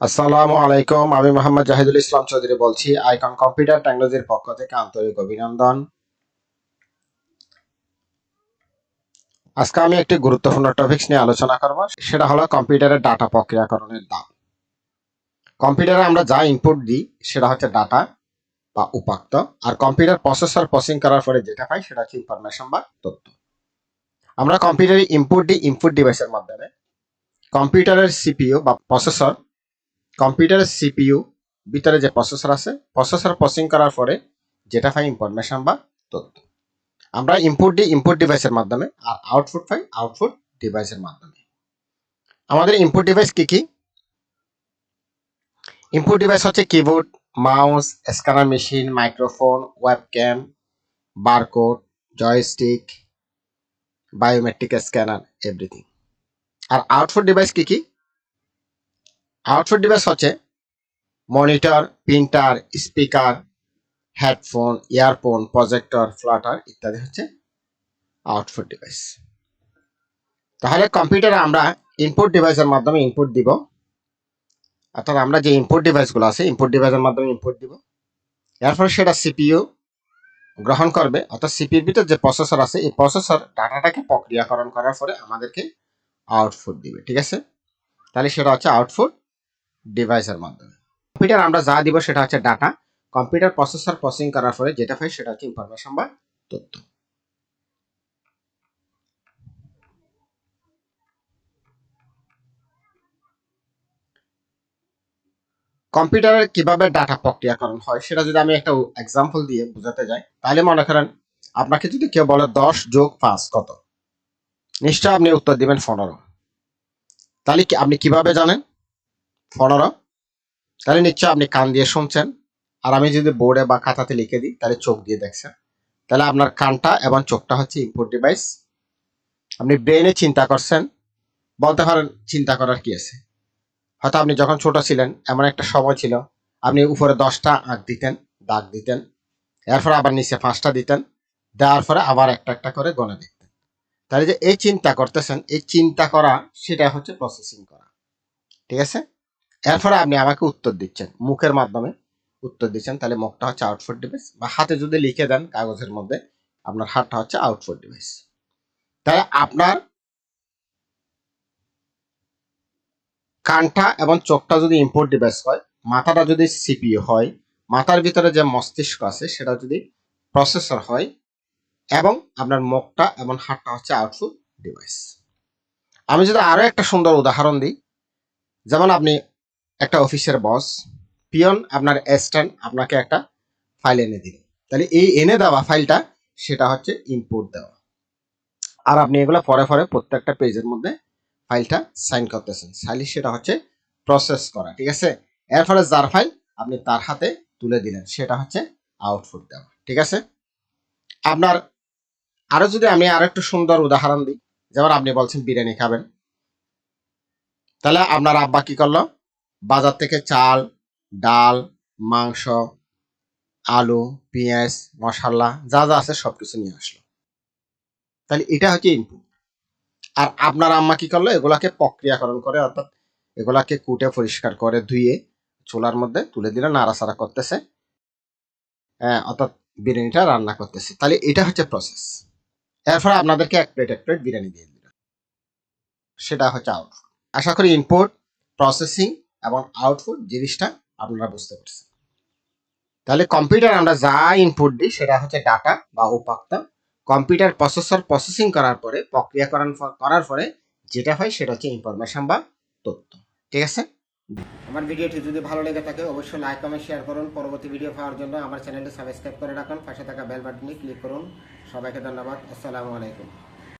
আসসালামু আলাইকুম, আমি মোহাম্মদ জাহিদুল ইসলাম চৌধুরী বলছি আইকন কম্পিউটার টেকনোলজির পক্ষ থেকে আন্তরিক অভিনন্দন। আজকে আমি একটি গুরুত্বপূর্ণ টপিকস নিয়ে আলোচনা করব, সেটা হলো কম্পিউটারের ডাটা প্রক্রিয়াকরণের দাম। কম্পিউটারে আমরা যা ইনপুট দিই, সেটা হচ্ছে ডাটা বা উপাত্ত, আর কম্পিউটার প্রসেসর প্রসেসিং করার পরে যেটা পাই, সেটা হচ্ছে ইনফরমেশন বা তথ্য। আমরা কম্পিউটারে ইনপুট দিই ইনপুট ডিভাইসের মাধ্যমে। কম্পিউটারের সিপিইউ বা প্রসেসর কম্পিউটারের সিপিইউ ভিতরে যে প্রসেসর আছে প্রসেসর প্রসেসিং করার পরে যেটা পাই ইনফরমেশন বা তথ্য। আমরা ইনপুট দিই ইনপুট ডিভাইসের মাধ্যমে, আর আউটপুট পাই আউটপুট ডিভাইসের মাধ্যমে। আমাদের ইনপুট ডিভাইস কি কি? ইনপুট ডিভাইস হচ্ছে keyboard mouse scanner machine microphone webcam barcode joystick biometric scanner everything আর আউটপুট ডিভাইস কি কি? আউটপুট ডিভাইস হচ্ছে monitor, printer, speaker, headphone, earphone, projector, plotter ইত্যাদি হচ্ছে আউটপুট ডিভাইস। তাহলে কম্পিউটারে আমরা ইনপুট ডিভাইসের মাধ্যমে ইনপুট দিব। অর্থাৎ আমরা যে ইনপুট ডিভাইসগুলো আছে, ইনপুট ডিভাইসের মাধ্যমে ইনপুট দিব। এরপরে সেটা সিপিইউ গ্রহণ করবে। অর্থাৎ সিপির ভিতর যে প্রসেসর আছে, এই প্রসেসর ডাটাটাকে প্রক্রিয়াকরণ করার পরে আমাদেরকে আউটপুট দিবে, ঠিক আছে? তাহলে সেটা হচ্ছে আউটপুট ডিভাইসের মাধ্যমে। কম্পিউটার আমরা যা দিব সেটা হচ্ছে ডাটা কম্পিউটার প্রসেসর প্রসেসিং করার পরে যেটা পাই সেটা হচ্ছে ইনফরমেশন বা তথ্য। কম্পিউটারের কীভাবে ডাটা প্রক্রিয়াকরণ হয় সেটা যদি আমি একটা এক্সাম্পল দিয়ে বোঝাতে যাই, তাহলে মনে করেন আপনাকে যদি কেউ বলে দশ যোগ পাঁচ কত? নিশ্চয় আপনি উত্তর দিবেন পনেরো। তাহলে আপনি কীভাবে জানেন? পনেরো। তাহলে নিশ্চয় আপনি কান দিয়ে শুনছেন। আর আমি যদি বোর্ডে বা খাতাতে লিখে দিই, তাহলে চোখ দিয়ে দেখছেন। তাহলে আপনার কানটা এবং চোখটা হচ্ছে ইনপুট ডিভাইস আপনি ব্রেনে চিন্তা করছেন, বলতে পারেন চিন্তা করার কি আছে? হয়তো আপনি যখন ছোট ছিলেন, এমন একটা সময় ছিল, আপনি উপরে দশটা আঁক দিতেন, দাগ দিতেন, এরপর আবার নিচে পাঁচটা দিতেন, দেওয়ার পরে আবার একটা একটা করে গণে দেখতেন। তাহলে যে এই চিন্তা করতেছেন, এই চিন্তা করা সেটা হচ্ছে প্রসেসিং করা। ঠিক আছে? এরপরে আপনি আমাকে উত্তর দিচ্ছেন, মুখের মাধ্যমে উত্তর দিচ্ছেন, তাহলে মুখটা হচ্ছে আউটপুট ডিভাইস বা হাতে যদি লিখে দেন কাগজের মধ্যে, আপনার হাতটা হচ্ছে আউটপুট ডিভাইস তাহলে আপনার কানটা এবং চোখটা যদি ইম্পোর্ট ডিভাইস হয়, মাথাটা যদি সিপিইউ হয়, মাথার ভিতরে যে মস্তিষ্ক আছে, সেটা যদি প্রসেসর হয় এবং আপনার মুখটা এবং হাতটা হচ্ছে আউটপুট ডিভাইস আমি যদি আরও একটা সুন্দর উদাহরণ দিই, যেমন আপনি একটা অফিসের বস, পিয়ন আপনার অ্যাসিস্ট্যান্ট আপনাকে একটা ফাইল এনে দিল তাহলে এই এনে দেওয়া ফাইলটা সেটা হচ্ছে ইনপুট দেওয়া। আর আপনি এগুলো পরে পরে প্রত্যেকটা পেজের মধ্যে ফাইলটা সাইন করতেছেন। তাহলে সেটা হচ্ছে প্রসেস করা, ঠিক আছে? এর ফলে যার ফাইল আপনি তার হাতে তুলে দিলেন, সেটা হচ্ছে আউটপুট দেওয়া, ঠিক আছে? আপনার আরও যদি আমি আরও একটু সুন্দর উদাহরণ দিই, যেমন আপনি বলছেন বিরিয়ানি খাবেন। তাহলে আপনার আব্বা কি করল? বাজার থেকে চাল, ডাল, মাংস, আলু, পেঁয়াজ, মশলা যা যা আছে সব কিছু নিয়ে আসলো। তাহলে এটা হচ্ছে ইনপুট আর আপনার আম্মা কি করল? এগুলাকে প্রক্রিয়াকরণ করে, অর্থাৎ এগুলাকে কুটে পরিষ্কার করে, ধুয়ে চুলার মধ্যে তুলে দিলে নাড়াচাড়া করতেছে। হ্যাঁ অর্থাৎ বিরিয়ানিটা রান্না করতেছে। তাহলে এটা হচ্ছে প্রসেস এরপরে আপনাদেরকে এক প্লেট এক প্লেট বিরিয়ানি দিয়ে দিল সেটা হচ্ছে আউটপুট আশা করি ইনপুট প্রসেসিং এবং আউটপুট জিনিসটা আপনারা বুঝতে পারছেন। তাহলে কম্পিউটার আমরা যা ইনপুট দিই সেটা হচ্ছে ডাটা বা উপাত্ত কম্পিউটার প্রসেসর প্রসেসিং করার পরে, প্রক্রিয়াকরণ করার পরে যেটা হয় সেটা হচ্ছে ইনফরমেশন বা তথ্য। ঠিক আছে? আমার ভিডিওটি যদি ভালো লেগে থাকে, অবশ্যই লাইক কমেন্ট শেয়ার করুন। পরবর্তী ভিডিও পাওয়ার জন্য আমার চ্যানেলটি সাবস্ক্রাইব করে রাখুন। পাশে থাকা বেল বাটনে ক্লিক করুন। সবাইকে ধন্যবাদ। আসসালামু আলাইকুম।